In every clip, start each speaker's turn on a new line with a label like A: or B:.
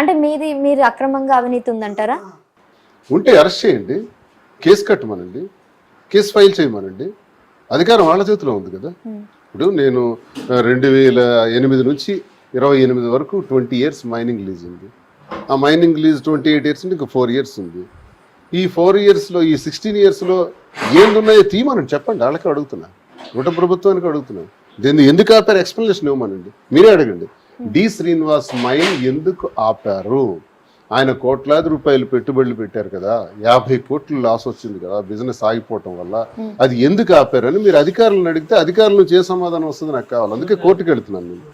A: అంటే మీది మీరు అక్రమంగా అవినీతి ఉందంటారా?
B: ఉంటే అరెస్ట్ చేయండి కేసు కట్టమనండి కేసు ఫైల్ చేయమనండి. అధికారం వాళ్ళ చేతిలో ఉంది కదా. ఇప్పుడు నేను రెండు వేల ఎనిమిది నుంచి ఇరవై ఎనిమిది వరకు ట్వంటీ ఇయర్స్ మైనింగ్ లీజ్ ఉంది. ఆ mining lease twenty eight years ఇంకా ఫోర్ ఇయర్స్ ఉంది. ఈ ఫోర్ ఇయర్స్లో ఈ సిక్స్టీన్ ఇయర్స్లో ఏందున్నాయో తీయమని చెప్పండి వాళ్ళకి అడుగుతున్నా. కుట ప్రభుత్వానికి అడుగుతున్నా. దీన్ని ఎందుకు ఆపారు? ఎక్స్ప్లెనేషన్ ఇవ్వమనండి. మీరే అడగండి. డి శ్రీనివాస్ మైన్ ఎందుకు ఆపారు? ఆయన కోట్లాది రూపాయలు పెట్టుబడులు పెట్టారు కదా యాభై కోట్లు లాస్ వచ్చింది కదా బిజినెస్ ఆగిపోవటం వల్ల అది ఎందుకు ఆపారని మీరు అధికారులను అడిగితే అధికారుల నుంచి ఏ సమాధానం వస్తుంది నాకు కావాలి. అందుకే కోర్టుకు వెళ్తున్నాను నేను.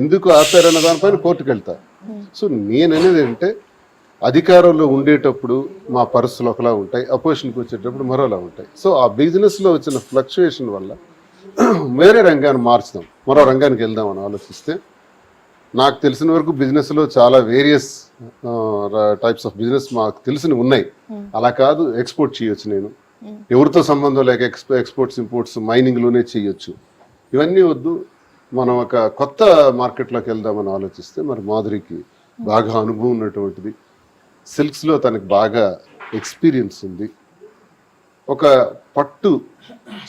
B: ఎందుకు ఆపారన్న దానిపైన కోర్టుకు వెళ్తా. సో నేను అనేది ఏంటంటే అధికారంలో ఉండేటప్పుడు మా పరిస్థితులు ఒకలా ఉంటాయి అపోజిషన్కి వచ్చేటప్పుడు మరోలా ఉంటాయి. సో ఆ బిజినెస్లో వచ్చిన ఫ్లక్చుయేషన్ వల్ల వేరే రంగాన్ని మార్చుదాం మరో రంగానికి వెళ్దామని ఆలోచిస్తే నాకు తెలిసిన వరకు బిజినెస్లో చాలా వేరియస్ టైప్స్ ఆఫ్ బిజినెస్ మాకు తెలిసిన ఉన్నాయి. అలా కాదు ఎక్స్పోర్ట్ చేయొచ్చు నేను. ఎవరితో సంబంధం లేక ఎక్స్పో ఎక్స్పోర్ట్స్ ఇంపోర్ట్స్ మైనింగ్లోనే చేయొచ్చు. ఇవన్నీ వద్దు. మనం ఒక కొత్త మార్కెట్లోకి వెళ్దామని ఆలోచిస్తే మరి మాధురికి బాగా అనుభవం ఉన్నటువంటిది. సిల్క్స్లో తనకి బాగా ఎక్స్పీరియన్స్ ఉంది. ఒక పట్టు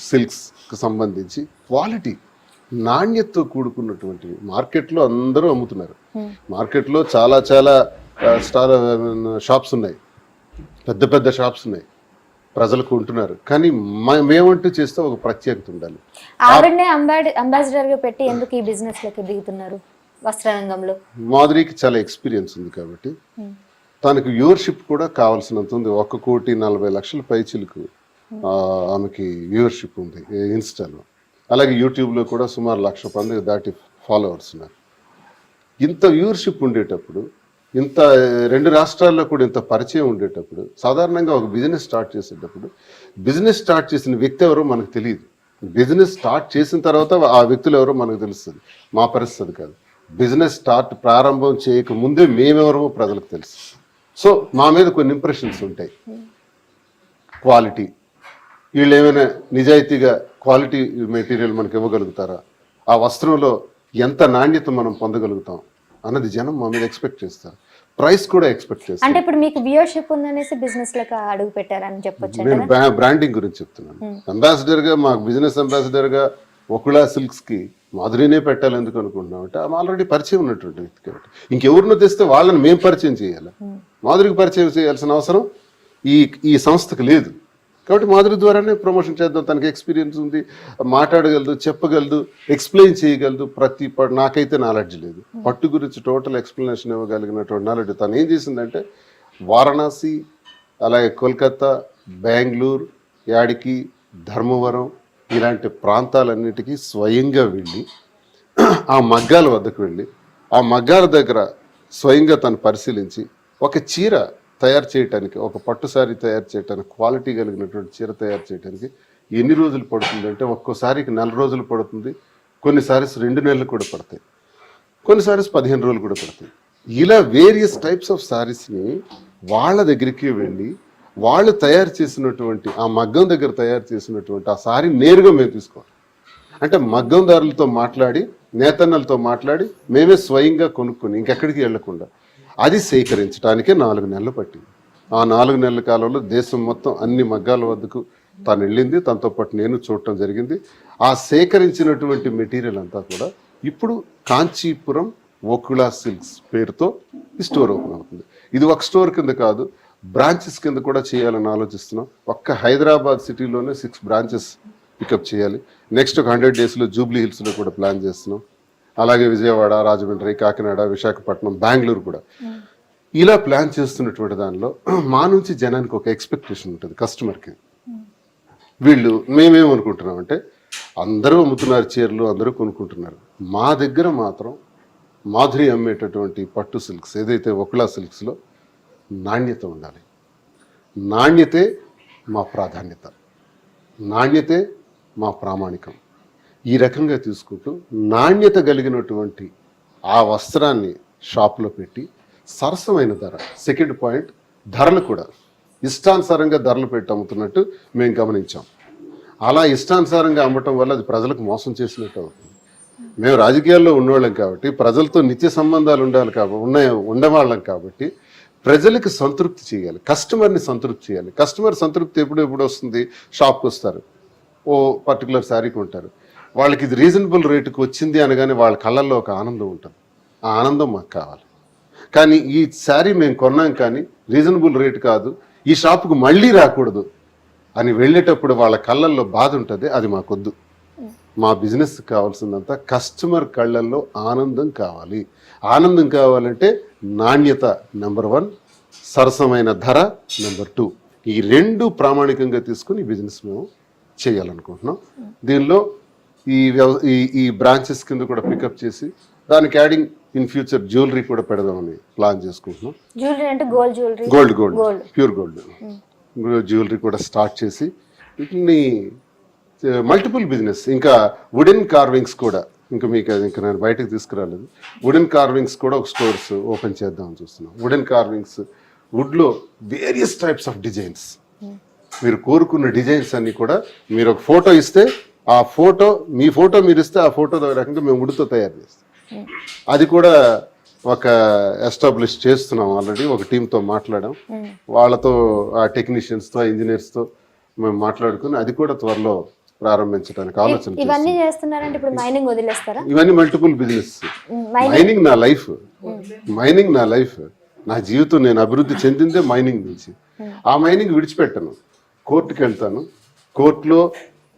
B: సిల్క్స్కి సంబంధించి క్వాలిటీ నాణ్యతతో కూడుకున్నటువంటివి మార్కెట్లో అందరూ అమ్ముతున్నారు. మార్కెట్లో చాలా చాలా స్టార్ షాప్స్ ఉన్నాయి. పెద్ద పెద్ద షాప్స్ ఉన్నాయి. ప్రజలు కొంటున్నారు కానీ మేమంటూ చేస్తే ఒక ప్రత్యేకత ఉండాలి.
A: ఆవిడనే అంబాసిడర్గా పెట్టి ఎందుకు ఈ బిజినెస్లోకి దిగుతున్నారు వస్త్ర రంగంలో
B: మాధురికి చాలా ఎక్స్పీరియన్స్ ఉంది కాబట్టి. తనకు వ్యూవర్షిప్ కూడా కావాల్సినంత ఉంది. ఒక కోటి నలభై లక్షల పైచిలకు ఆమెకి వ్యూవర్షిప్ ఉంది ఇన్స్టాలో. అలాగే యూట్యూబ్లో కూడా సుమారు లక్ష మంది దాటి ఫాలోవర్స్ ఉన్నారు. ఇంత వ్యూవర్షిప్ ఉండేటప్పుడు ఇంత రెండు రాష్ట్రాల్లో కూడా ఇంత పరిచయం ఉండేటప్పుడు సాధారణంగా ఒక బిజినెస్ స్టార్ట్ చేసేటప్పుడు బిజినెస్ స్టార్ట్ చేసిన వ్యక్తి ఎవరో మనకు తెలియదు. బిజినెస్ స్టార్ట్ చేసిన తర్వాత ఆ వ్యక్తులు ఎవరో మనకు తెలుస్తుంది. మా పరిస్థితి కాదు. బిజినెస్ స్టార్ట్ ప్రారంభం చేయక ముందే మేమెవరమో ప్రజలకు తెలుసు. సో మా మీద కొన్ని ఇంప్రెషన్స్ ఉంటాయి. క్వాలిటీ. వీళ్ళు ఏమైనా నిజాయితీగా క్వాలిటీ మెటీరియల్ మనకి ఇవ్వగలుగుతారా? ఆ వస్త్రంలో ఎంత నాణ్యత మనం పొందగలుగుతాం అన్నది జనం మా మీద ఎక్స్పెక్ట్ చేస్తారు. ప్రైస్ కూడా ఎక్స్పెక్ట్ చేస్తారు.
A: అంటే ఇప్పుడు మీకు వ్యూవర్షిప్ ఉందనేసి బిజినెస్లోకి అడుగు పెట్టారని చెప్పొచ్చు
B: నేను బ్రా- బ్రాండింగ్ గురించి చెప్తున్నాను. అంబాసిడర్గా మాకు బిజినెస్ అంబాసిడర్గా ఒకలా సిల్క్స్కి మాధురినే పెట్టాలి ఎందుకు అనుకుంటున్నాం అంటే ఆమె ఆల్రెడీ పరిచయం ఉన్నటువంటి వ్యక్తి కాబట్టి. ఇంకెవరినో తెస్తే వాళ్ళని మేము పరిచయం చేయాలి? మాధురికి పరిచయం చేయాల్సిన అవసరం ఈ ఈ సంస్థకు లేదు. కాబట్టి మాధురి ద్వారానే ప్రమోషన్ చేద్దాం. తనకి ఎక్స్పీరియన్స్ ఉంది. మాట్లాడగలదు చెప్పగలదు ఎక్స్ప్లెయిన్ చేయగలదు. ప్రతి నాకైతే నాలెడ్జ్ లేదు. పట్టు గురించి టోటల్ ఎక్స్ప్లెనేషన్ ఇవ్వగలిగినటువంటి నాలెడ్జ్ తను ఏం చేసిందంటే వారణాసి అలాగే కోల్కతా బెంగళూరు యాడికి ధర్మవరం ఇలాంటి ప్రాంతాలన్నిటికీ స్వయంగా వెళ్ళి ఆ మగ్గాల వద్దకు వెళ్ళి ఆ మగ్గాల దగ్గర స్వయంగా తను పరిశీలించి ఒక చీర తయారు చేయటానికి ఒక పట్టు సారీ తయారు చేయటానికి క్వాలిటీ కలిగినటువంటి చీర తయారు చేయడానికి ఎన్ని రోజులు పడుతుంది అంటే ఒక్కోసారికి నెల రోజులు పడుతుంది కొన్ని సారీస్ రెండు నెలలు కూడా పడతాయి కొన్ని సారీస్ పదిహేను రోజులు కూడా పడతాయి. ఇలా వేరియస్ టైప్స్ ఆఫ్ సారీస్ని వాళ్ళ దగ్గరికి వెళ్ళి వాళ్ళు తయారు చేసినటువంటి ఆ మగ్గం దగ్గర తయారు చేసినటువంటి ఆ సారీ నేరుగా మేము తీసుకోవాలి. అంటే మగ్గందారులతో మాట్లాడి నేతన్నలతో మాట్లాడి మేమే స్వయంగా కొనుక్కొని ఇంకెక్కడికి వెళ్ళకుండా అది సేకరించడానికే నాలుగు నెలలు పట్టింది. ఆ నాలుగు నెలల కాలంలో దేశం మొత్తం అన్ని మగ్గాల వద్దకు తను వెళ్ళింది. తనతో పాటు నేను చూడటం జరిగింది. ఆ సేకరించినటువంటి మెటీరియల్ అంతా కూడా ఇప్పుడు కాంచీపురం ఓకులా సిల్క్స్ పేరుతో ఈ స్టోర్ ఓపెన్ అవుతుంది. ఇది ఒక స్టోర్ కింద కాదు బ్రాంచెస్ కింద కూడా చేయాలని ఆలోచిస్తున్నాం. ఒక్క హైదరాబాద్ సిటీలోనే సిక్స్ బ్రాంచెస్ పికప్ చేయాలి. నెక్స్ట్ ఒక హండ్రెడ్ డేస్లో జూబ్లీ హిల్స్లో కూడా ప్లాన్ చేస్తున్నాం. అలాగే విజయవాడ రాజమండ్రి కాకినాడ విశాఖపట్నం బెంగళూరు కూడా. ఇలా ప్లాన్ చేస్తున్నటువంటి దానిలో మా నుంచి జనానికి ఒక ఎక్స్పెక్టేషన్ ఉంటుంది కస్టమర్కి వీళ్ళు మేమేమనుకుంటున్నామంటే అందరూ అమ్ముతున్నారు చీరలు అందరూ కొనుక్కుంటున్నారు. మా దగ్గర మాత్రం మాధురి అమ్మేటటువంటి పట్టు సిల్క్స్ ఏదైతే ఒకలా సిల్క్స్లో నాణ్యత ఉండాలి. నాణ్యతే మా ప్రాధాన్యత. నాణ్యతే మా ప్రామాణికం. ఈ రకంగా తీసుకుంటూ నాణ్యత కలిగినటువంటి ఆ వస్త్రాన్ని షాప్లో పెట్టి సరసమైన ధర సెకండ్ పాయింట్ ధరలు కూడా ఇష్టానుసారంగా ధరలు పెట్టి అమ్ముతున్నట్టు మేము గమనించాం. అలా ఇష్టానుసారంగా అమ్మటం వల్ల అది ప్రజలకు మోసం చేసినట్టు అవుతుంది. మేము రాజకీయాల్లో ఉన్నవాళ్ళం కాబట్టి ప్రజలతో నిత్య సంబంధాలు ఉండాలి కాబట్టి ఉన్న ఉండేవాళ్ళం కాబట్టి ప్రజలకు సంతృప్తి చేయాలి కస్టమర్ని సంతృప్తి చేయాలి. కస్టమర్ సంతృప్తి ఎప్పుడు ఎప్పుడు వస్తుంది? షాప్కి వస్తారు ఓ పర్టికులర్ శారీ కొంటారు. వాళ్ళకి ఇది రీజనబుల్ రేటుకి వచ్చింది అనగానే వాళ్ళ కళ్ళల్లో ఒక ఆనందం ఉంటుంది. ఆ ఆనందం మాకు కావాలి. కానీ ఈ శారీ మేము కొన్నాం కానీ రీజనబుల్ రేట్ కాదు. ఈ షాప్కు మళ్ళీ రాకూడదు అని వెళ్ళేటప్పుడు వాళ్ళ కళ్ళల్లో బాధ ఉంటుంది అది మాకొద్దు. మా బిజినెస్ కావాల్సిందంతా కస్టమర్ కళ్ళల్లో ఆనందం కావాలి. ఆనందం కావాలంటే నాణ్యత నెంబర్ వన్ సరసమైన ధర నెంబర్ టూ ఈ రెండు ప్రామాణికంగా తీసుకుని బిజినెస్ మేము చేయాలనుకుంటున్నాం. దీనిలో ఈ వ్యవ ఈ ఈ బ్రాంచెస్ కింద కూడా పికప్ చేసి దానికి యాడింగ్ ఇన్ ఫ్యూచర్ జ్యువెలరీ కూడా పెడదామని ప్లాన్ చేసుకుంటున్నాం.
A: జ్యువెలరీ అంటే gold jewellery
B: gold gold. Pure gold jewellery కూడా స్టార్ట్ చేసి వీటిని మల్టిపుల్ బిజినెస్ ఇంకా వుడెన్ కార్వింగ్స్ కూడా. ఇంకా మీకు అది ఇంకా నేను బయటకు తీసుకురాలేదు. వుడెన్ కార్వింగ్స్ కూడా ఒక స్టోర్స్ ఓపెన్ చేద్దామని చూస్తున్నాం. వుడెన్ కార్వింగ్స్ వుడ్లో వేరియస్ టైప్స్ ఆఫ్ డిజైన్స్ మీరు కోరుకున్న డిజైన్స్ అన్ని కూడా మీరు ఒక ఫోటో ఇస్తే ఆ ఫోటో మీ ఫోటో మీరు ఇస్తే ఆ ఫోటో రకంగా మేము ఉడితో తయారు చేస్తాం. అది కూడా ఒక ఎస్టాబ్లిష్ చేస్తున్నాం ఆల్రెడీ ఒక టీంతో మాట్లాడాం. వాళ్ళతో ఆ టెక్నీషియన్స్తో ఇంజనీర్స్తో మేము మాట్లాడుకుని అది కూడా త్వరలో ప్రారంభించడానికి ఆలోచన.
A: ఇవన్నీ చేస్తున్నారంటే ఇప్పుడు మైనింగ్ వదిలేస్తారా?
B: ఇవన్నీ మల్టిపుల్ బిజినెస్. మైనింగ్. నా లైఫ్. మైనింగ్ నా లైఫ్. నా జీవితం నేను అభివృద్ధి చెందిందే మైనింగ్ నుంచి. ఆ మైనింగ్ విడిచిపెట్టను. కోర్టుకి వెళ్తాను కోర్టులో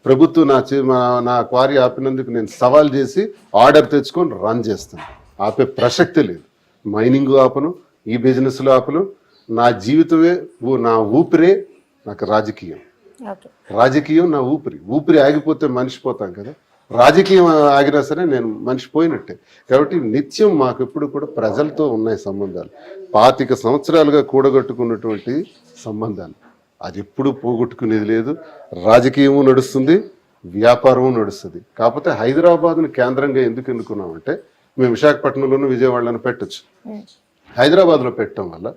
B: ప్రభుత్వం నా నా క్వారీ ఆపినందుకు నేను సవాల్ చేసి ఆర్డర్ తెచ్చుకొని రన్ చేస్తాను ఆపే ప్రసక్తే లేదు. మైనింగ్ ఆపను ఈ బిజినెస్లో ఆపను. నా జీవితమే నా ఊపిరే నాకు రాజకీయం. రాజకీయం నా ఊపిరి. ఊపిరి ఆగిపోతే మనిషి పోతాం కదా. రాజకీయం ఆగినా సరే నేను మనిషి పోయినట్టే. కాబట్టి నిత్యం మాకు ఎప్పుడు కూడా ప్రజలతో ఉన్నాయి సంబంధాలు. పాతిక సంవత్సరాలుగా కూడగట్టుకున్నటువంటి సంబంధాలు. అది ఎప్పుడు పోగొట్టుకునేది లేదు. రాజకీయము నడుస్తుంది వ్యాపారము నడుస్తుంది. కాకపోతే హైదరాబాద్ను కేంద్రంగా ఎందుకు ఎన్నుకున్నామంటే మేము విశాఖపట్నంలోనూ విజయవాడలోనూ పెట్టచ్చు. హైదరాబాద్లో పెట్టడం వల్ల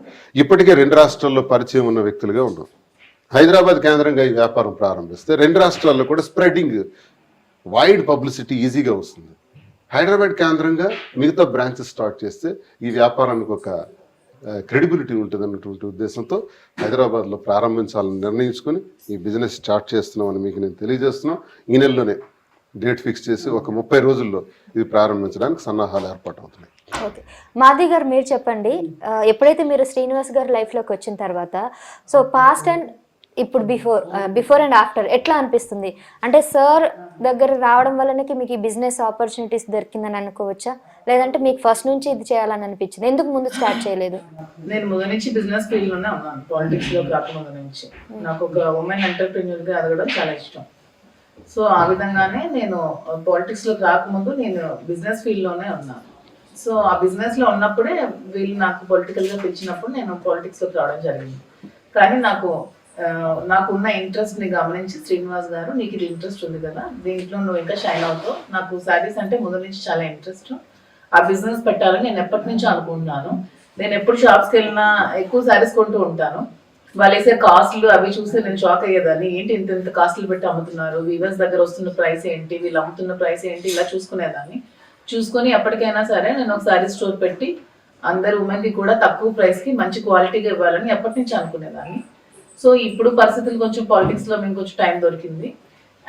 B: ఇప్పటికే రెండు రాష్ట్రాల్లో పరిచయం ఉన్న వ్యక్తులుగా ఉన్నాం. హైదరాబాద్ కేంద్రంగా ఈ వ్యాపారం ప్రారంభిస్తే రెండు రాష్ట్రాల్లో కూడా స్ప్రెడింగ్ వైడ్ పబ్లిసిటీ ఈజీగా వస్తుంది. హైదరాబాద్ కేంద్రంగా మిగతా బ్రాంచెస్ స్టార్ట్ చేస్తే ఈ వ్యాపారానికి ఒక క్రెడిబిలిటీ ఉంటుంది అన్నటువంటి ఉద్దేశంతో హైదరాబాద్లో ప్రారంభించాలని నిర్ణయించుకొని ఈ బిజినెస్ స్టార్ట్ చేస్తున్నామని మీకు నేను తెలియజేస్తున్నాం. ఈ నెలలోనే డేట్ ఫిక్స్ చేసి ఒక ముప్పై రోజుల్లో ఇది ప్రారంభించడానికి సన్నాహాలు ఏర్పాటు అవుతున్నాయి
A: ఓకే. మాది గారు మీరు చెప్పండి ఎప్పుడైతే మీరు శ్రీనివాస్ గారు లైఫ్లోకి వచ్చిన తర్వాత సో పాస్ట్ అండ్ ఇప్పుడు బిఫోర్ బిఫోర్ అండ్ ఆఫ్టర్ ఎట్లా అనిపిస్తుంది? అంటే సార్ దగ్గర రావడం వల్లనే మీకు ఈ బిజినెస్ ఆపర్చునిటీస్ దొరికిందని అనుకోవచ్చా? లేదంటే మీకు ఫస్ట్ నుంచి ఇది చేయాలని అనిపించింది. ఎందుకు ముందు స్టార్ట్ చేయలేదు?
C: నేను ముందు నుంచి బిజినెస్ ఫీల్డ్లోనే ఉన్నాను. పాలిటిక్స్లో రాకముందు నుంచి. నాకు ఒక ఉమెన్ ఎంటర్ప్రెన్యూర్గా ఎదగడం చాలా ఇష్టం. సో ఆ విధంగానే నేను పాలిటిక్స్లో రాకముందు నేను బిజినెస్ ఫీల్డ్లోనే ఉన్నాను. సో ఆ బిజినెస్లో ఉన్నప్పుడే వీళ్ళు నాకు పొలిటికల్గా పిలిచినప్పుడు నేను పాలిటిక్స్లోకి రావడం జరిగింది. కానీ నాకు నాకున్న ఇంట్రెస్ట్ని గమనించి శ్రీనివాస్ గారు నీకు ఇది ఇంట్రెస్ట్ ఉంది కదా దీంట్లో నువ్వు ఇంకా షైన్ అవుతావు. నాకు శారీస్ అంటే ముందు నుంచి చాలా ఇంట్రెస్ట్ ఆ బిజినెస్ పెట్టాలని నేను ఎప్పటి నుంచో అనుకుంటున్నాను. నేను ఎప్పుడు షాప్స్కి వెళ్ళినా ఎక్కువ శారీస్ కొంటూ ఉంటాను. వాళ్ళు వేసే కాస్ట్లు అవి చూసి నేను షాక్ అయ్యేదాన్ని. ఏంటి ఇంత ఇంత కాస్ట్లు పెట్టి అమ్ముతున్నారు? వీవర్స్ దగ్గర వస్తున్న ప్రైస్ ఏంటి? వీళ్ళు అమ్ముతున్న ప్రైస్ ఏంటి? ఇలా చూసుకునేదాన్ని. చూసుకొని ఎప్పటికైనా సరే నేను ఒక శారీ స్టోర్ పెట్టి అందరు ఉమెన్కి కూడా తక్కువ ప్రైస్కి మంచి క్వాలిటీగా ఇవ్వాలని ఎప్పటి నుంచి అనుకునేదాన్ని. సో ఇప్పుడు పరిస్థితులు కొంచెం పాలిటిక్స్లో మేము కొంచెం టైం దొరికింది.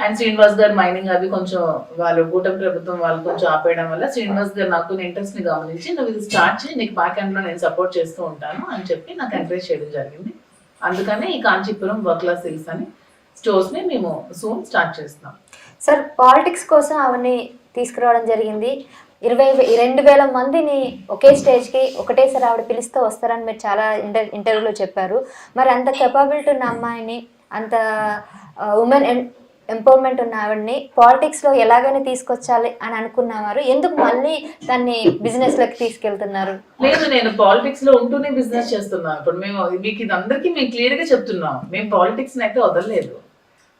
C: అండ్ శ్రీనివాస్ గారు మైనింగ్ అవి కొంచెం వాళ్ళు కూటమి ప్రభుత్వం వాళ్ళు కొంచెం ఆపేయడం వల్ల శ్రీనివాస్ గారు నాకు ఇంట్రెస్ట్ని గమనించి నువ్వు ఇది స్టార్ట్ చేయి నీకు బ్యాక్ ఎండ్లో నేను సపోర్ట్ చేస్తూ ఉంటాను అని చెప్పి నాకు ఎంకరేజ్ చేయడం జరిగింది. అందుకనే ఈ కాంచీపురం వర్క్లా సిల్స్ అని స్టోర్స్ని మేము సూన్ స్టార్ట్ చేస్తున్నాం
A: సార్ పాలిటిక్స్ కోసం అవన్నీ తీసుకురావడం జరిగింది. ఇరవై రెండు వేల మందిని ఒకే స్టేజ్కి ఒకటేసారి ఆవిడ పిలిస్తే వస్తారని మీరు చాలా ఇంటర్ ఇంటర్వ్యూలో చెప్పారు. మరి అంత కెపాబిలిటీ ఉన్న అమ్మాయిని అంత ఉమెన్ ఎంపవర్మెంట్ ఉన్న ఆవిడని పాలిటిక్స్లో ఎలాగైనా తీసుకొచ్చాలి అని అనుకున్నవారు ఎందుకు మళ్ళీ దాన్ని బిజినెస్లోకి తీసుకెళ్తున్నారు?
C: లేదు నేను పాలిటిక్స్లో ఉంటూనే బిజినెస్ చేస్తున్నాను ఇప్పుడు మేము మీకు ఇది అందరికీ మేము క్లియర్గా చెప్తున్నాం. మేము పాలిటిక్స్ అయితే వదలలేదు.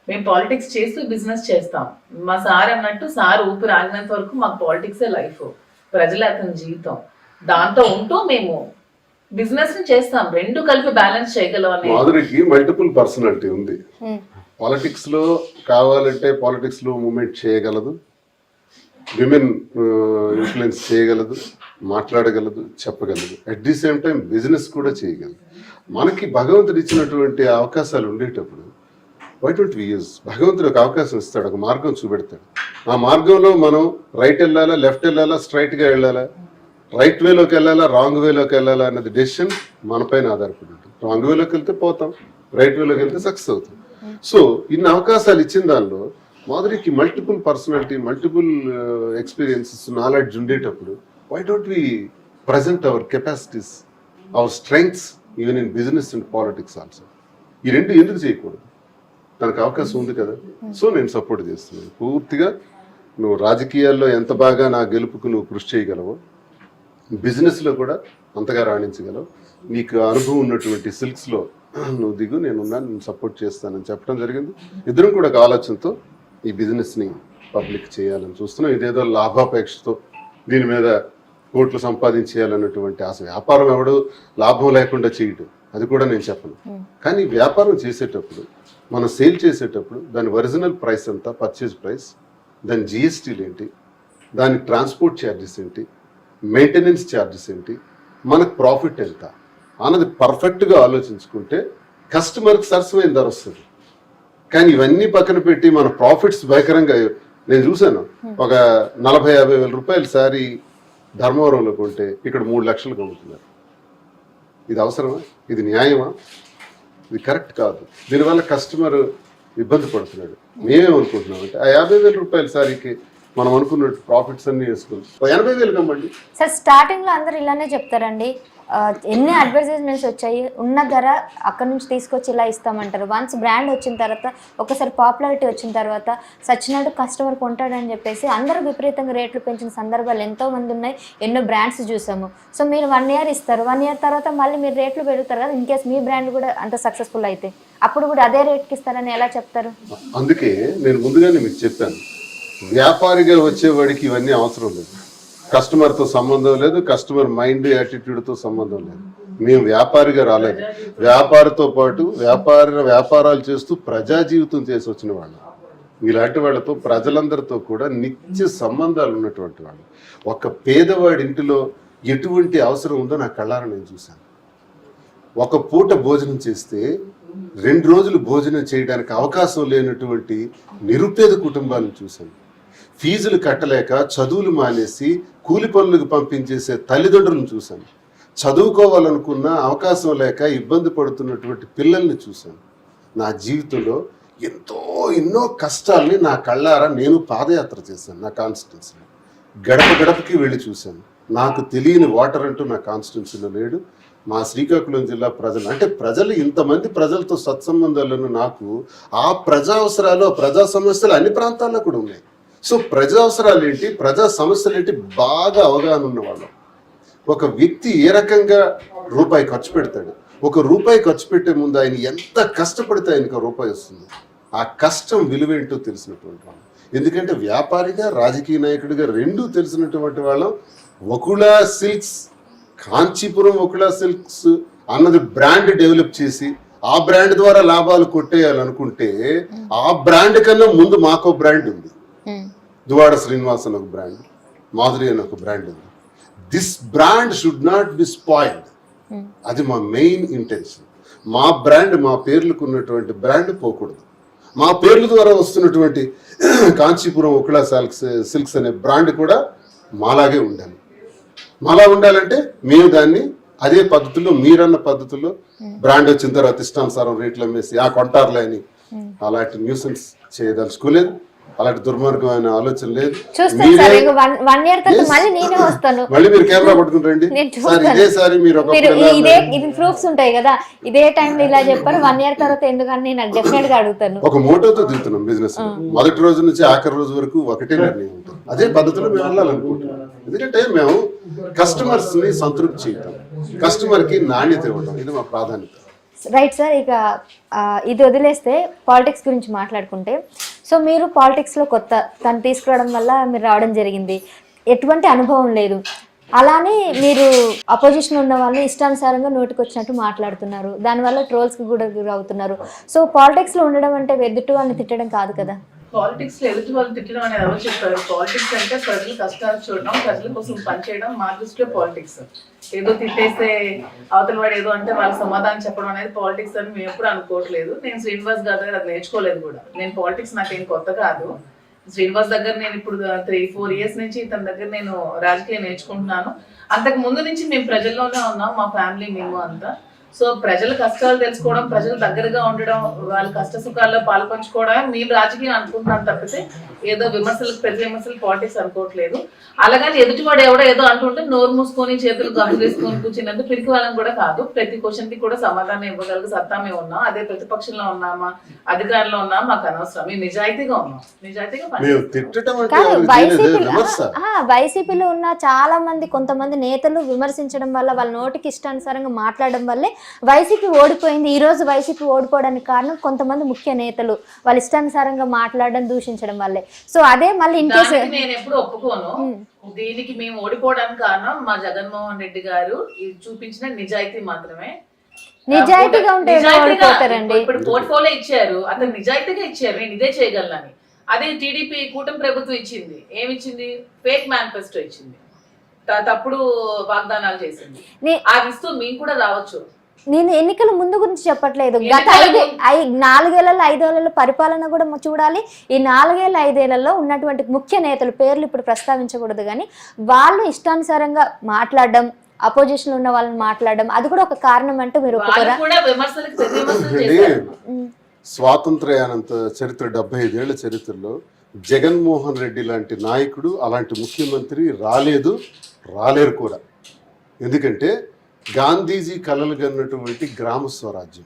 C: మేము పాలిటిక్స్ చేస్తూ బిజినెస్ చేస్తాం. మా సార్ అన్నట్టు సార్ ఊపిరి ఆగినంత వరకు మాకు పాలిటిక్సే లైఫ్ ప్రజల అతని జీవితం. దాంతో ఉంటూ మేము బిజినెస్ని చేస్తాం. రెండు కలిపి బ్యాలెన్స్ చేయగలం
B: మల్టిపుల్ పర్సనాలిటీ ఉంది. పాలిటిక్స్లో కావాలంటే పాలిటిక్స్లో మూమెంట్ చేయగలదు. విమెన్ ఇన్ఫ్లుయెన్స్ చేయగలదు మాట్లాడగలదు చెప్పగలదు. At the same time business కూడా చేయగలదు. మనకి భగవంతుడు ఇచ్చినటువంటి అవకాశాలు ఉండేటప్పుడు వై డోంట్ వి యూజ్ భగవంతుడు ఒక అవకాశం ఇస్తాడు ఒక మార్గం చూపెడతాడు. ఆ మార్గంలో మనం రైట్ వెళ్ళాలా లెఫ్ట్ వెళ్ళాలా స్ట్రైట్గా వెళ్ళాలా? రైట్ వేలోకి వెళ్ళాలా రాంగ్ వేలోకి వెళ్ళాలా అన్నది డెసిషన్ మనపైన ఆధారపడి ఉంటుంది. రాంగ్ వేలోకి వెళ్తే పోతాం రైట్ వేలోకి వెళ్తే సక్సెస్ అవుతాం. సో ఇన్ని అవకాశాలు ఇచ్చిన దానిలో మాధురికి multiple personality multiple experiences knowledge ఉండేటప్పుడు why don't we present our capacities our strengths even in business and politics also ఈ రెండు ఎందుకు చేయకూడదు? తనకు అవకాశం ఉంది కదా. సో నేను సపోర్ట్ చేస్తున్నాను. పూర్తిగా నువ్వు రాజకీయాల్లో ఎంత బాగా నా గెలుపుకు నువ్వు కృషి చేయగలవో బిజినెస్లో కూడా అంతగా రాణించగలవు. నీకు అనుభవం ఉన్నటువంటి సిల్క్స్లో నువ్వు దిగు నేను ఉన్నాను నేను సపోర్ట్ చేస్తానని చెప్పడం జరిగింది. ఇద్దరం కూడా ఒక ఆలోచనతో ఈ బిజినెస్ని పబ్లిక్ చేయాలని చూస్తున్నాం. ఇదేదో లాభాపేక్షతో దీని మీద కోట్లు సంపాదించేయాలన్నటువంటి ఆశ. వ్యాపారం ఎవడు లాభం లేకుండా చేయటం అది కూడా నేను చెప్పను. కానీ వ్యాపారం చేసేటప్పుడు మనం సేల్ చేసేటప్పుడు దాని ఒరిజినల్ ప్రైస్ ఎంత పర్చేజ్ ప్రైస్ దాని జిఎస్టీలు ఏంటి దాని ట్రాన్స్పోర్ట్ ఛార్జెస్ ఏంటి మెయింటెనెన్స్ ఛార్జెస్ ఏంటి మనకు ప్రాఫిట్ ఎంత అన్నది పర్ఫెక్ట్గా ఆలోచించుకుంటే కస్టమర్కి సరసమైన ధర వస్తుంది. కానీ ఇవన్నీ పక్కన పెట్టి మన ప్రాఫిట్స్ భయంకరంగా నేను చూశాను. ఒక నలభై యాభై వేల రూపాయల శారీ ధర్మవరంలో కొంటే ఇక్కడ మూడు లక్షలకు అమ్ముతున్నారు ఇది అవసరమా? ఇది న్యాయమా? ఇది కరెక్ట్ కాదు. దీనివల్ల కస్టమర్ ఇబ్బంది పడుతున్నాడు. మేమేమనుకుంటున్నాం అంటే ఆ యాభై వేల రూపాయల సారీకి మనం అనుకున్నట్టు ప్రాఫిట్స్ అన్ని వేసుకుని ఎనభై వేలు కమ్మండి.
A: సార్ స్టార్టింగ్లో అందరు ఇలానే చెప్తారండి. ఎన్ని అడ్వర్టైజ్మెంట్స్ వచ్చాయి? ఉన్న ధర అక్కడ నుంచి తీసుకొచ్చి ఇలా ఇస్తామంటారు. వన్స్ బ్రాండ్ వచ్చిన తర్వాత ఒకసారి పాపులారిటీ వచ్చిన తర్వాత సచ్చినట్టు కస్టమర్ కొంటాడని చెప్పేసి అందరూ విపరీతంగా రేట్లు పెంచిన సందర్భాలు ఎంతో మంది ఉన్నాయి. ఎన్నో బ్రాండ్స్ చూసాము. సో మీరు వన్ ఇయర్ ఇస్తారు. వన్ ఇయర్ తర్వాత మళ్ళీ మీరు రేట్లు పెరుగుతారు కదా. ఇన్ కేస్ మీ బ్రాండ్ కూడా అంత సక్సెస్ఫుల్ అయితే. అప్పుడు కూడా అదే రేట్కి ఇస్తారని ఎలా చెప్తారు?
B: అందుకే నేను ముందుగానే మీకు చెప్పాను. వ్యాపారిగా వచ్చేవాడికి ఇవన్నీ అవసరం లేదు. కస్టమర్తో సంబంధం లేదు కస్టమర్ మైండ్ యాటిట్యూడ్తో సంబంధం లేదు. మేము వ్యాపారిగా రాలేదు. వ్యాపారితో పాటు వ్యాపార వ్యాపారాలు చేస్తూ ప్రజా జీవితం చేసి వచ్చిన వాళ్ళు. ఇలాంటి వాళ్ళతో ప్రజలందరితో కూడా నిత్య సంబంధాలు ఉన్నటువంటి వాళ్ళు. ఒక పేదవాడి ఇంటిలో ఎటువంటి అవసరం ఉందో నా కళ్ళారా నేను చూశాను. ఒక పూట భోజనం చేస్తే రెండు రోజులు భోజనం చేయడానికి అవకాశం లేనటువంటి నిరుపేద కుటుంబాలను చూశాను. ఫీజులు కట్టలేక చదువులు మానేసి కూలి పనులకు పంపించేసే తల్లిదండ్రులను చూశాను. చదువుకోవాలనుకున్న అవకాశం లేక ఇబ్బంది పడుతున్నటువంటి పిల్లల్ని చూశాను. నా జీవితంలో ఎంతో ఎన్నో కష్టాల్ని నా కళ్ళారా నేను పాదయాత్ర చేశాను నా కాన్స్టిట్యున్సీలో. గడప గడపకి వెళ్ళి చూశాను. నాకు తెలియని వాటర్ అంటూ నా కాన్స్టిట్యున్సీలో లేడు. మా శ్రీకాకుళం జిల్లా ప్రజలు అంటే ప్రజలు ఇంతమంది ప్రజలతో సత్సంబంధాలను నాకు ఆ ప్రజా అవసరాలు ప్రజా సమస్యలు అన్ని ప్రాంతాల్లో కూడా ఉన్నాయి. సో ప్రజా అవసరాలు ఏంటి ప్రజా సమస్యలు ఏంటి బాగా అవగాహన ఉన్నవాళ్ళం. ఒక వ్యక్తి ఏ రకంగా రూపాయి ఖర్చు పెడతాడు ఒక రూపాయి ఖర్చు పెట్టే ముందు ఆయన ఎంత కష్టపడితే ఆయనకు ఆ రూపాయి వస్తుంది. ఆ కష్టం విలువేంటో తెలిసినటువంటి వాళ్ళం. ఎందుకంటే వ్యాపారిగా రాజకీయ నాయకుడిగా రెండూ తెలిసినటువంటి వాళ్ళం. వకుళా సిల్క్స్ కాంచీపురం వకుళా సిల్క్స్ అన్నది బ్రాండ్ డెవలప్ చేసి ఆ బ్రాండ్ ద్వారా లాభాలు కొట్టేయాలనుకుంటే ఆ బ్రాండ్ కన్నా ముందు మాకో బ్రాండ్ ఉంది. దువాడ శ్రీనివాస్ అని ఒక బ్రాండ్ మాధురి అని ఒక బ్రాండ్ ఉంది. This brand should not be spoiled అది మా మెయిన్ ఇంటెన్షన్ మా బ్రాండ్ మా పేర్లకు ఉన్నటువంటి బ్రాండ్ పోకూడదు. మా పేర్ల ద్వారా వస్తున్నటువంటి కాంచీపురం ఒకళా సిల్క్స్ సిల్క్స్ అనే బ్రాండ్ కూడా మాలాగే ఉండాలి. మాలా ఉండాలంటే మేము దాన్ని అదే పద్ధతిలో మీరన్న పద్ధతిలో బ్రాండ్ వచ్చిన తర్వాత ఇష్టానుసారం రేట్లు అమ్మేసి ఆ కొంటారులే అని అలాంటి న్యూసెన్స్ చేయదలుచుకోలేదు. అలాంటి దుర్మార్గమైన ఆలోచన లేదు.
A: చూస్తాను సార్ ఇక వన్ వన్ ఇయర్ తర్వాత. మళ్ళీ నేనే వస్తాను.
B: మళ్ళీ మీరు
A: నేను
B: సార్
A: చూస్తాను.
B: మీరు
A: ఈ- ఇదే ఇది ప్రూఫ్స్ ఉంటాయి కదా. ఇదే టైంలో ఇలా చెప్పారు వన్ ఇయర్ తర్వాత ఎందుకని నేను డెఫినెట్గా అడుగుతాను.
B: ఒక మోటోతో దిగుతున్నాం బిజినెస్ మొదటి రోజు నుంచి ఆఖరి రోజు వరకు ఒకటే నిర్ణయం ఉంటుంది. అదే పద్ధతిలో మేము వెళ్ళాలనుకుంటున్నాం. ఎందుకంటే మేము కస్టమర్స్ని సంతృప్తి చేయటం కస్టమర్కి నాణ్యత ఇవ్వడం ఇది మా ప్రాధాన్యత.
A: రైట్ సార్ ఇక ఆ, ఇది వదిలేస్తే పాలిటిక్స్ గురించి మాట్లాడుకుంటే సో మీరు పాలిటిక్స్లో కొత్త తను తీసుకురావడం వల్ల మీరు రావడం జరిగింది. ఎటువంటి అనుభవం లేదు. అలానే మీరు అపోజిషన్ ఉన్న వాళ్ళని ఇష్టానుసారంగా నోటికి వచ్చినట్టు మాట్లాడుతున్నారు. దానివల్ల ట్రోల్స్కి కూడా గురవుతున్నారు. సో పాలిటిక్స్లో ఉండడం అంటే ఎదుటి వాళ్ళని తిట్టడం కాదు కదా.
C: పాలిటిక్స్లో ఎదుటి వాళ్ళు తిట్టడం అనేది ఎవరు చెప్పారు పాలిటిక్స్ అంటే ప్రజల కష్టాలు చూడడం ప్రజల కోసం పనిచేయడం మా దృష్టిలో పాలిటిక్స్ ఏదో తిట్టేస్తే అవతల వాడు ఏదో అంటే వాళ్ళ సమాధానం చెప్పడం అనేది పాలిటిక్స్ అని మేము ఎప్పుడు అనుకోవట్లేదు. నేను శ్రీనివాస్ గారి దగ్గర అది నేర్చుకోలేదు కూడా. నేను పాలిటిక్స్ నాకేం కొత్త కాదు. శ్రీనివాస్ దగ్గర నేను ఇప్పుడు త్రీ ఫోర్ ఇయర్స్ నుంచి తన దగ్గర నేను రాజకీయం నేర్చుకుంటున్నాను. అంతకు ముందు నుంచి మేము ప్రజల్లోనే ఉన్నాం మా ఫ్యామిలీ మేము అంతా. సో ప్రజల కష్టాలు తెలుసుకోవడం ప్రజల దగ్గరగా ఉండడం వాళ్ళ కష్ట సుఖాల్లో పాల్పంచుకోవడమే మేము రాజకీయం అనుకుంటున్నాం తప్పితే ఏదో విమర్శలకు ప్రతి విమర్శలు పాలిటిక్స్ అనుకోవట్లేదు అలాగని ఎదుటివాడు ఎవడో ఏదో అంటుంటే నోరు మూసుకొని చేతులు గాజు వేసుకొని కూర్చున్నందుకు పిరికి వాళ్ళని కూడా కాదు. ప్రతి క్వశ్చన్కి కూడా సమాధానం ఇవ్వగలిగే సత్తా మేము ఉన్నాం. అదే ప్రతిపక్షంలో ఉన్నామా అధికారంలో ఉన్నామా మాకు అనవసరం. మేము నిజాయితీగా ఉన్నాం. నిజాయితీగా
A: వైసీపీలో ఉన్న చాలా మంది కొంతమంది నేతలు విమర్శించడం వల్ల వాళ్ళ నోటికి ఇష్టానుసారంగా మాట్లాడడం వల్లే వైసీపీ ఓడిపోయింది. ఈ రోజు వైసీపీ ఓడిపోవడానికి కారణం కొంతమంది ముఖ్య నేతలు. వాళ్ళ ఇష్టానుసారంగా మాట్లాడడం దూషించడం వల్లే. సో అదే మళ్ళీ ఇన్ కేసు
C: నేను ఎప్పుడు ఒప్పుకోను. దీనికి మేము ఓడిపోవడానికి కారణం మా జగన్మోహన్ రెడ్డి గారు చూపించిన నిజాయితీ మాత్రమే.
A: నిజాయితీగా ఉంటే ఎలా
C: నిజాయితీగా
A: ఓడిపోతారండి?
C: ఇప్పుడు పోర్ట్ఫోలియో ఇచ్చారు. అతను నిజాయితీగా ఇచ్చారు. నేను ఇదే చేయగలనని. అదే టీడీపీ కూటమి ప్రభుత్వం ఇచ్చింది. ఏమి ఇచ్చింది ఫేక్ మేనిఫెస్టో ఇచ్చింది. త- తప్పుడు వాగ్దానాలు చేసింది. అది ఇస్తూ మేము కూడా రావచ్చు.
A: నేను ఎన్నికల ముందు గురించి చెప్పట్లేదు. గత ఐదు ఐ నాలుగేళ్ళలో ఐదేళ్ళలో పరిపాలన కూడా చూడాలి. ఈ నాలుగేళ్ళ ఐదేళ్ళలో ఉన్నటువంటి ముఖ్య నేతలు పేర్లు ఇప్పుడు ప్రస్తావించకూడదు కానీ వాళ్ళు ఇష్టానుసారంగా మాట్లాడడం అపోజిషన్ ఉన్న వాళ్ళని మాట్లాడడం అది కూడా ఒక కారణం అంటే మీరు.
B: స్వాతంత్ర్యానంత చరిత్ర డెబ్బై ఐదేళ్ళ చరిత్రలో జగన్మోహన్ రెడ్డి లాంటి నాయకుడు అలాంటి ముఖ్యమంత్రి రాలేదు రాలేరు కూడా. ఎందుకంటే గాంధీజీ కలలు కన్నటువంటి గ్రామ స్వరాజ్యం.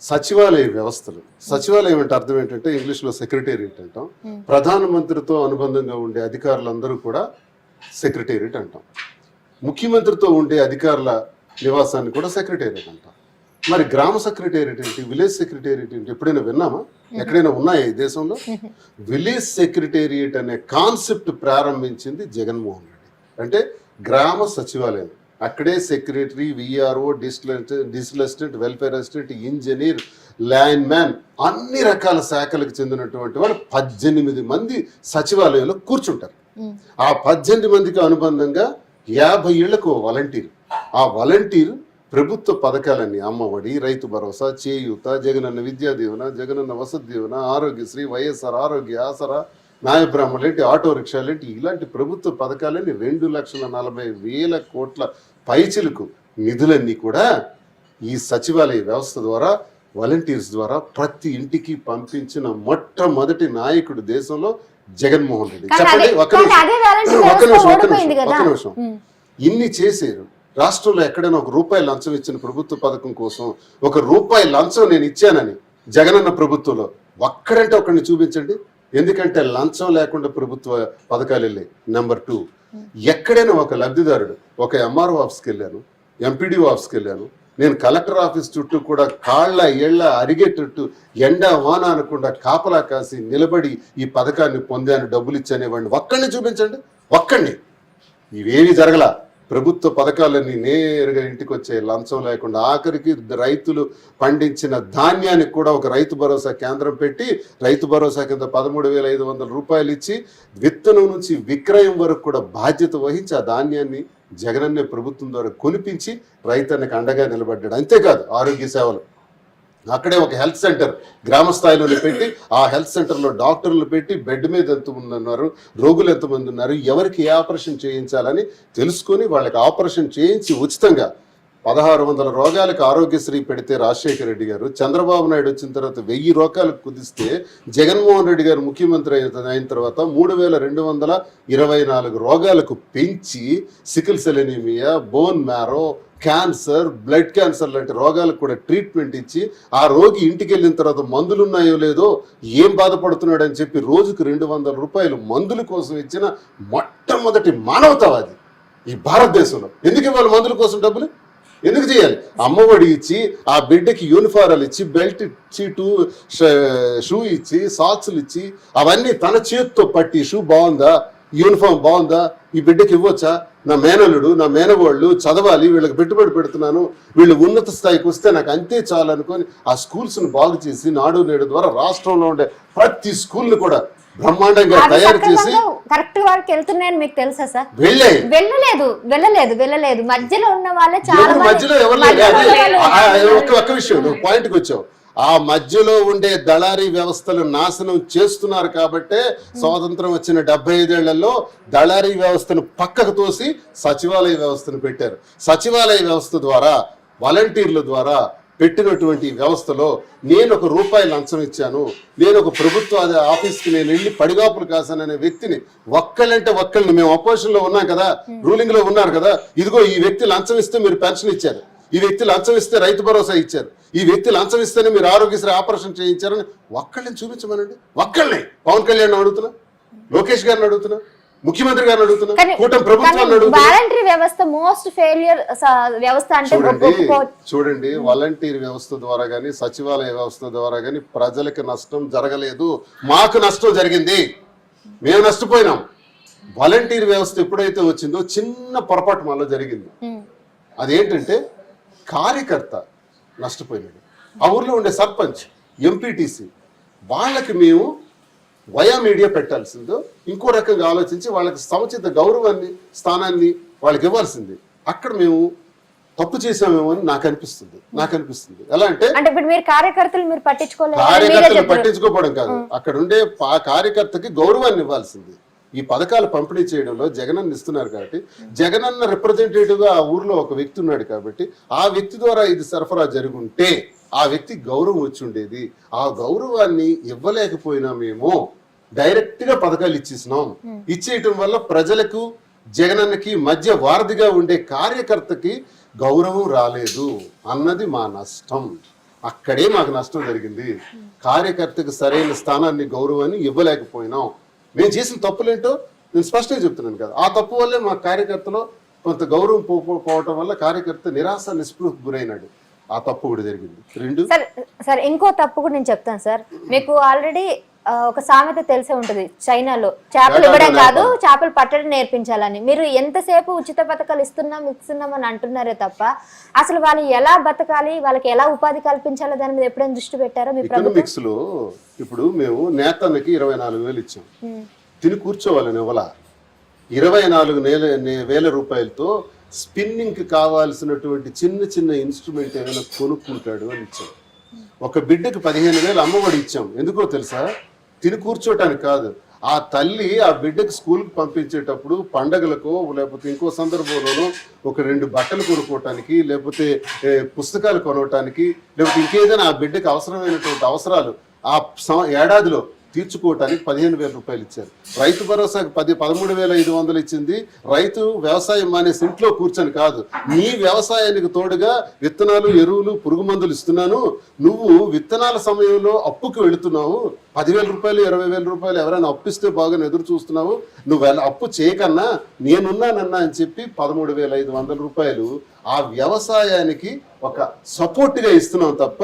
B: సచివాలయ వ్యవస్థలు. సచివాలయం అంటే అర్థం ఏంటంటే ఇంగ్లీష్లో సెక్రటేరియట్ అంటాం. ప్రధానమంత్రితో అనుబంధంగా ఉండే అధికారులందరూ కూడా సెక్రటేరియట్ అంటాం. ముఖ్యమంత్రితో ఉండే అధికారుల నివాసాన్ని కూడా సెక్రటేరియట్ అంటాం. మరి గ్రామ సెక్రటేరియట్ ఏంటి? విలేజ్ సెక్రటేరియట్ ఏంటి? ఎప్పుడైనా విన్నామా? ఎక్కడైనా ఉన్నాయా ఈ దేశంలో? విలేజ్ సెక్రటేరియట్ అనే కాన్సెప్ట్ ప్రారంభించింది జగన్మోహన్ రెడ్డి. అంటే గ్రామ సచివాలయం. అక్కడే secretary VRO digital assistant welfare assistant engineer land man అన్ని రకాల శాఖలకు చెందినటువంటి వాళ్ళు పద్దెనిమిది మంది సచివాలయంలో కూర్చుంటారు. ఆ పద్దెనిమిది మందికి అనుబంధంగా యాభై ఏళ్ళకు వాలంటీర్ ఆ వాలంటీర్ ప్రభుత్వ పథకాలన్నీ అమ్మఒడి రైతు భరోసా చేయూత జగనన్న విద్యా దీవెన జగనన్న వసతి దీవెన ఆరోగ్యశ్రీ వైఎస్ఆర్ ఆరోగ్య ఆసరా న్యాయబ్రాహ్మణులు ఏంటి ఆటో రిక్షాలు ఏంటి ఇలాంటి ప్రభుత్వ పథకాలన్నీ రెండు లక్షల నలభై వేల కోట్ల పైచిలకు నిధులన్నీ కూడా ఈ సచివాలయ వ్యవస్థ ద్వారా వాలంటీర్స్ ద్వారా ప్రతి ఇంటికి పంపించిన మొట్టమొదటి నాయకుడు దేశంలో జగన్మోహన్ రెడ్డి చెప్పండి ఒక్క
A: కానీ
B: నిమిషం. ఒక్క
A: వ్యవస్థ
B: నిమిషం, ఒక్క
A: ఓడిపోయింది
B: నిమిషం. ఒక్క నిమిషం. ఇన్ని చేశారు రాష్ట్రంలో ఎక్కడైనా ఒక రూపాయి లంచం ఇచ్చిన ప్రభుత్వ పథకం కోసం ఒక రూపాయి లంచం నేను ఇచ్చానని జగనన్న ప్రభుత్వంలో ఒక్కడంటే ఒకరిని చూపించండి ఎందుకంటే లంచం లేకుండా ప్రభుత్వ పథకాలు వెళ్ళాయి. నెంబర్ టూ ఎక్కడైనా ఒక లబ్ధిదారుడు ఒక ఎంఆర్ఓ ఆఫీస్కి వెళ్ళాను ఎంపీడీఓ ఆఫీస్కి వెళ్ళాను నేను కలెక్టర్ ఆఫీస్ చుట్టూ కూడా కాళ్ళ ఏళ్ళ అరిగేటట్టు ఎండ వాన అనకుండా కాపలా కాసి నిలబడి ఈ పథకాన్ని పొందాను డబ్బులు ఇచ్చనేవాడిని ఒక్కడిని చూపించండి. ఒక్కడిని. ఇవేమీ జరగలా. ప్రభుత్వ పథకాలన్నీ నేరుగా ఇంటికి వచ్చే లంచం లేకుండా ఆఖరికి రైతులు పండించిన ధాన్యానికి కూడా ఒక రైతు భరోసా కేంద్రం పెట్టి రైతు భరోసా కింద పదమూడు వేల ఐదు వందల రూపాయలు ఇచ్చి విత్తనం నుంచి విక్రయం వరకు కూడా బాధ్యత వహించి ఆ ధాన్యాన్ని జగనన్నే ప్రభుత్వం ద్వారా కొనిపించి రైతన్నకు అండగా నిలబడ్డాడు. అంతేకాదు ఆరోగ్య సేవలు. అక్కడే ఒక హెల్త్ సెంటర్ గ్రామ స్థాయిలోనే పెట్టి ఆ హెల్త్ సెంటర్లో డాక్టర్లు పెట్టి బెడ్ మీద ఎంతమంది ఉన్నారు రోగులు ఎంతమంది ఉన్నారు ఎవరికి ఏ ఆపరేషన్ చేయించాలని తెలుసుకొని వాళ్ళకి ఆపరేషన్ చేయించి ఉచితంగా పదహారు వందల రోగాలకు ఆరోగ్యశ్రీ పెడితే రాజశేఖర రెడ్డి గారు చంద్రబాబు నాయుడు వచ్చిన తర్వాత వెయ్యి రోగాలకు కుదిస్తే జగన్మోహన్ రెడ్డి గారు ముఖ్యమంత్రి అయిన అయిన తర్వాత మూడు వేల రెండు వందల ఇరవై నాలుగు రోగాలకు పెంచి sickle cell anaemia bone marrow cancer blood cancer లాంటి రోగాలకు కూడా ట్రీట్మెంట్ ఇచ్చి ఆ రోగి ఇంటికి వెళ్ళిన తర్వాత మందులు ఉన్నాయో లేదో ఏం బాధపడుతున్నాడు అని చెప్పి రోజుకు రెండు వందల రూపాయలు మందుల కోసం ఇచ్చిన మొట్టమొదటి మానవతావాది ఈ భారతదేశంలో. ఎందుకు ఇవ్వాలి మందుల కోసం డబ్బులు? ఎందుకు చేయాలి? అమ్మఒడి ఇచ్చి ఆ బిడ్డకి యూనిఫారాలు ఇచ్చి బెల్ట్ ఇచ్చి టూ షూ ఇచ్చి సాక్స్లు ఇచ్చి అవన్నీ తన చేతితో పట్టి షూ బాగుందా? యూనిఫామ్ బాగుందా? ఈ బిడ్డకి ఇవ్వచ్చా? నా మేనల్లుడు నా మేనవాళ్ళు చదవాలి వీళ్ళకి పెట్టుబడి పెడుతున్నాను వీళ్ళు ఉన్నత స్థాయికి వస్తే నాకు అంతే చాలు అనుకొని ఆ స్కూల్స్ను బాగు చేసి నాడు నేడు ద్వారా రాష్ట్రంలో ఉండే ప్రతి స్కూల్ని కూడా బ్రహ్మాండంగా తయారు చేసి
A: కరెక్ట్ వారికి వెళ్తున్నాయని మీకు తెలుసా సార్? వెళ్ళలేదు వెళ్ళలేదు వెళ్ళలేదు. మధ్యలో ఉన్న వాళ్ళే చాలా
B: మధ్యలో ఎవరు ఒక్క ఒక్క విషయం నువ్వు పాయింట్కి వచ్చావు. ఆ మధ్యలో ఉండే దళారీ వ్యవస్థలు నాశనం చేస్తున్నారు కాబట్టే స్వాతంత్రం వచ్చిన డెబ్బై ఐదేళ్ళలో దళారీ వ్యవస్థను పక్కకు తోసి సచివాలయ వ్యవస్థను పెట్టారు. సచివాలయ వ్యవస్థ ద్వారా వాలంటీర్ల ద్వారా పెట్టినటువంటి వ్యవస్థలో నేను ఒక రూపాయి లంచం ఇచ్చాను నేను ఒక ప్రభుత్వ ఆఫీస్కి నేను వెళ్ళి పడిగాపులు కాసాననే వ్యక్తిని ఒక్కళ్ళంటే ఒక్కళ్ళని మేము అపోజిషన్లో ఉన్నాం కదా రూలింగ్లో ఉన్నారు కదా ఇదిగో ఈ వ్యక్తి లంచం ఇస్తే మీరు పెన్షన్ ఇచ్చారు ఈ వ్యక్తి లంచం ఇస్తే రైతు భరోసా ఇచ్చారు ఈ వ్యక్తి లంచం ఇస్తేనే మీరు ఆరోగ్యశ్రీ ఆపరేషన్ చేయించారని ఒక్కళ్ళని చూపించమనండి ఒక్కళ్ళని. పవన్ కళ్యాణ్ అడుగుతున్నా లోకేష్ గారిని అడుగుతున్నా ముఖ్యమంత్రి గారిని అడుగుతున్నా? కూటమి ప్రభుత్వాన్ని
A: వాలంటరీ వ్యవస్థ మోస్ట్ ఫెయిలియర్ వ్యవస్థ అంటే
B: చూడండి చూడండి వాలంటీర్ వ్యవస్థ ద్వారా గాని సచివాలయ వ్యవస్థ ద్వారా గాని ప్రజలకు నష్టం జరగలేదు. మాకు నష్టం జరిగింది. మేము నష్టపోయినాం. వాలంటీర్ వ్యవస్థ ఎప్పుడైతే వచ్చిందో చిన్న పొరపాటు మనలో జరిగింది. అదేంటంటే కార్యకర్త నష్టపోయినాడు. ఆ ఊర్లో ఉండే సర్పంచ్ ఎంపీటీసీ వాళ్ళకి మేము వయా మీడియా పెట్టాల్సిందో ఇంకో రకంగా ఆలోచించి వాళ్ళకి సముచిత గౌరవాన్ని స్థానాన్ని వాళ్ళకి ఇవ్వాల్సింది. అక్కడ మేము తప్పు చేసామేమో అని నాకు అనిపిస్తుంది. నాకు అనిపిస్తుంది. ఎలా అంటే
A: కార్యకర్తలు మీరు
B: పట్టించుకోవడం కాదు. అక్కడ ఉండే కార్యకర్తకి గౌరవాన్ని ఇవ్వాల్సింది. ఈ పథకాలు పంపిణీ చేయడంలో జగనన్న ఇస్తున్నారు కాబట్టి జగనన్న రిప్రజెంటేటివ్గా ఆ ఊర్లో ఒక వ్యక్తి ఉన్నాడు కాబట్టి ఆ వ్యక్తి ద్వారా ఇది సరఫరా జరుగుంటే ఆ వ్యక్తి గౌరవం వచ్చి ఉండేది. ఆ గౌరవాన్ని ఇవ్వలేకపోయినామేమో డైరెక్ట్గా పథకాలు ఇచ్చేసినాం. ఇచ్చేయటం వల్ల ప్రజలకు జగనన్నకి మధ్య వారధిగా ఉండే కార్యకర్తకి గౌరవం రాలేదు అన్నది మా నష్టం. అక్కడే మాకు నష్టం జరిగింది. కార్యకర్తకు సరైన స్థానాన్ని గౌరవాన్ని ఇవ్వలేకపోయినాం. మేము చేసిన తప్పులేంటో నేను స్పష్టంగా చెప్తున్నాను కదా. ఆ తప్పు వల్లే మా కార్యకర్తలో కొంత గౌరవం పోవటం వల్ల కార్యకర్త నిరాశ నిస్పృహకు గురైనాడు. ఆ తప్పు కూడా జరిగింది. రెండు
A: సార్ సార్ ఇంకో తప్పు కూడా నేను చెప్తాను సార్. మీకు ఆల్రెడీ ఒక సామెత తెలిసే ఉంటది చైనాలో. చేపలు ఇవ్వడం కాదు చేపలు పట్టడం నేర్పించాలని. మీరు ఎంతసేపు ఉచిత పథకాలు ఇస్తున్నాం ఇస్తున్నాం అని అంటున్నారే తప్ప అసలు వాళ్ళు ఎలా బతకాలి వాళ్ళకి ఎలా ఉపాధి కల్పించాలో దాని మీద ఎప్పుడైనా దృష్టి పెట్టారో మీ
B: ఎకనామిక్స్లో ఇప్పుడు మేము నేతన్నకి ఇరవై నాలుగు వేలు ఇచ్చాం. తిని కూర్చోవాలని ఇవ్వాల. ఇరవై నాలుగు వేల రూపాయలతో స్పిన్నింగ్కి కావాల్సినటువంటి చిన్న చిన్న ఇన్స్ట్రుమెంట్ ఏమైనా కొనుక్కుంటాడు అని ఇచ్చాం ఒక బిడ్డకు పదిహేను వేలు అమ్మఒడి ఇచ్చాం. ఎందుకో తెలుసా? తిని కూర్చోటానికి కాదు. ఆ తల్లి ఆ బిడ్డకు స్కూల్కి పంపించేటప్పుడు పండగలకో లేకపోతే ఇంకో సందర్భంలోనో ఒక రెండు బట్టలు కొనుక్కోవటానికి లేకపోతే పుస్తకాలు కొనవటానికి లేకపోతే ఇంకేదైనా ఆ బిడ్డకు అవసరమైనటువంటి అవసరాలు ఆ ఏడాదిలో తీర్చుకోవటానికి పదిహేను వేల రూపాయలు ఇచ్చారు. రైతు భరోసాకి పది పదమూడు వేల ఐదు వందలు ఇచ్చింది. రైతు వ్యవసాయం మానేసి ఇంట్లో కూర్చొని కాదు నీ వ్యవసాయానికి తోడుగా విత్తనాలు ఎరువులు పురుగు మందులు ఇస్తున్నాను. నువ్వు విత్తనాల సమయంలో అప్పుకి వెళుతున్నావు. పదివేల రూపాయలు ఇరవై వేల రూపాయలు ఎవరైనా అప్పిస్తే బాగా ఎదురు చూస్తున్నావు. నువ్వు అప్పు చేయకన్నా నేనున్నానన్నా అని చెప్పి పదమూడు వేల ఐదు వందల రూపాయలు ఆ వ్యవసాయానికి ఒక సపోర్ట్గా ఇస్తున్నాం తప్ప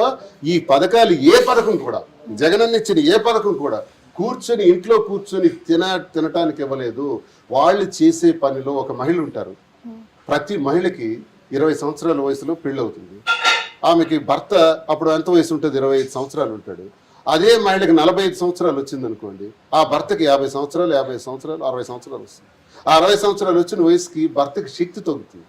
B: ఈ పథకాలు ఏ పథకం కూడా జగనన్న ఇచ్చిన ఏ పథకం కూడా కూర్చొని ఇంట్లో కూర్చొని తిన తినటానికి ఇవ్వలేదు. వాళ్ళు చేసే పనిలో ఒక మహిళ ఉంటారు. ప్రతి మహిళకి ఇరవై సంవత్సరాల వయసులో పెళ్ళి అవుతుంది ఆమెకి భర్త అప్పుడు ఎంత వయసు ఉంటుంది? ఇరవై ఐదు సంవత్సరాలు ఉంటాడు. అదే మహిళకి నలభై ఐదు సంవత్సరాలు వచ్చిందనుకోండి ఆ భర్తకి యాభై సంవత్సరాలు యాభై సంవత్సరాలు అరవై సంవత్సరాలు వస్తుంది. ఆ అరవై సంవత్సరాలు వచ్చిన వయసుకి భర్తకి శక్తి తగ్గుతుంది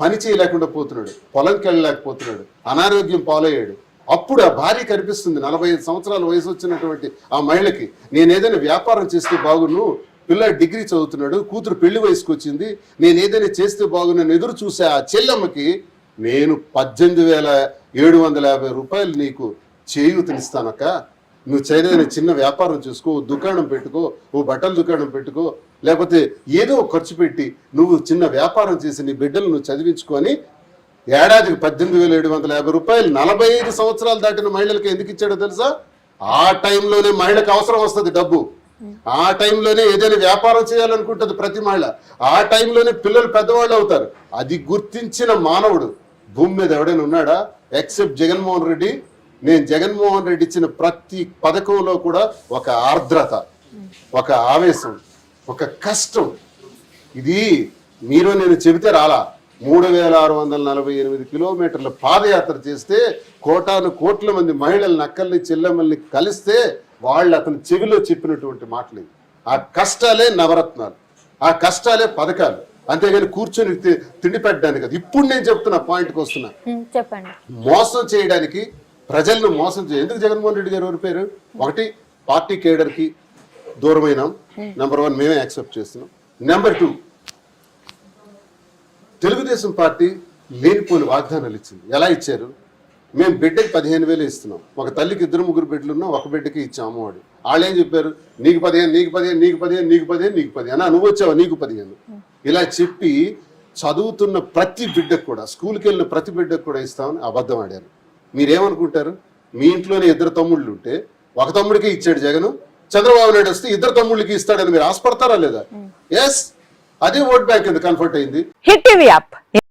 B: పని చేయలేకుండా పోతున్నాడు. పొలంకి వెళ్ళలేకపోతున్నాడు అనారోగ్యం పాలయ్యాడు. అప్పుడు ఆ భార్య కనిపిస్తుంది. నలభై ఐదు సంవత్సరాల వయసు వచ్చినటువంటి ఆ మహిళకి. నేను ఏదైనా వ్యాపారం చేస్తే బాగును పిల్ల డిగ్రీ చదువుతున్నాడు కూతురు పెళ్ళి వయసుకు వచ్చింది నేను ఏదైనా చేస్తే బాగున్నాను ఎదురు చూసే ఆ చెల్లెమ్మకి నేను పద్దెనిమిది వేల ఏడు వందల యాభై రూపాయలు నీకు చేయూతనిస్తానక్క. నువ్వు చేయలేని చిన్న వ్యాపారం చేసుకో దుకాణం పెట్టుకో ఓ బట్టల దుకాణం పెట్టుకో లేకపోతే ఏదో ఖర్చు పెట్టి నువ్వు చిన్న వ్యాపారం చేసి నీ బిడ్డలు నువ్వు చదివించుకొని ఏడాదికి పద్దెనిమిది వేల ఏడు వందల యాభై రూపాయలు నలభై ఐదు సంవత్సరాలు దాటిన మహిళలకు ఎందుకు ఇచ్చాడో తెలుసా? ఆ టైంలోనే మహిళకు అవసరం వస్తుంది డబ్బు. ఆ టైంలోనే ఏదైనా వ్యాపారం చేయాలనుకుంటుంది ప్రతి మహిళ. ఆ టైంలోనే పిల్లలు పెద్దవాళ్ళు అవుతారు. అది గుర్తించిన మానవుడు భూమి మీద ఎవడైనా ఉన్నాడా? ఎక్సెప్ట్ జగన్మోహన్ రెడ్డి. నేను జగన్మోహన్ రెడ్డి ఇచ్చిన ప్రతి పథకంలో కూడా ఒక ఆర్ద్రత ఒక ఆవేశం ఒక కష్టం. ఇది మీరు నేను చెబితే రాలా? మూడు వేల ఆరు వందల నలభై ఎనిమిది కిలోమీటర్ల పాదయాత్ర చేస్తే కోటాను కోట్ల మంది మహిళల్ని అక్కల్ని చెల్లెమ్మల్ని కలిస్తే వాళ్ళు అతని చెవిలో చెప్పినటువంటి మాటలు. ఆ కష్టాలే నవరత్నాలు ఆ కష్టాలే పథకాలు. అంతేగాని కూర్చొని తిండి పెట్టడానికి కాదు. ఇప్పుడు నేను చెప్తున్నా పాయింట్కి వస్తున్నా.
A: చెప్పండి.
B: మోసం చేయడానికి ప్రజలను మోసం చేయ ఎందుకు జగన్మోహన్ రెడ్డి గారు ఎవరి పేరు? ఒకటి పార్టీ కేడర్కి దూరమైన నెంబర్ వన్ మేమే యాక్సెప్ట్ చేస్తున్నాం. నెంబర్ టూ తెలుగుదేశం పార్టీ లేనిపోని వాగ్దానాలు ఇచ్చింది. ఎలా ఇచ్చారు? మేము బిడ్డకి పదిహేను వేలు ఇస్తున్నాం. ఒక తల్లికి ఇద్దరు ముగ్గురు బిడ్డలు ఉన్నా ఒక బిడ్డకి ఇచ్చాం అమ్మవాడు వాళ్ళు ఏం చెప్పారు? నీకు పదిహేను నీకు పదిహేను నీకు పదిహేను నీకు పదిహేను నీకు పదిహేను నువ్వు వచ్చావా? నీకు పదిహేను. ఇలా చెప్పి చదువుతున్న ప్రతి బిడ్డకు కూడా స్కూల్కి వెళ్ళిన ప్రతి బిడ్డకు కూడా ఇస్తామని అబద్ధం ఆడారు. మీరేమనుకుంటారు? మీ ఇంట్లోనే ఇద్దరు తమ్ముళ్ళు ఉంటే ఒక తమ్ముడికి ఇచ్చాడు జగన్. చంద్రబాబు నాయుడు వస్తే ఇద్దరు తమ్ముళ్ళకి ఇస్తాడని మీరు ఆశపడతారా లేదా? ఎస్ అదే ఓట్ బ్యాంక్ ఎందుకు కన్ఫర్ట్ అయింది?
D: Hit TV app.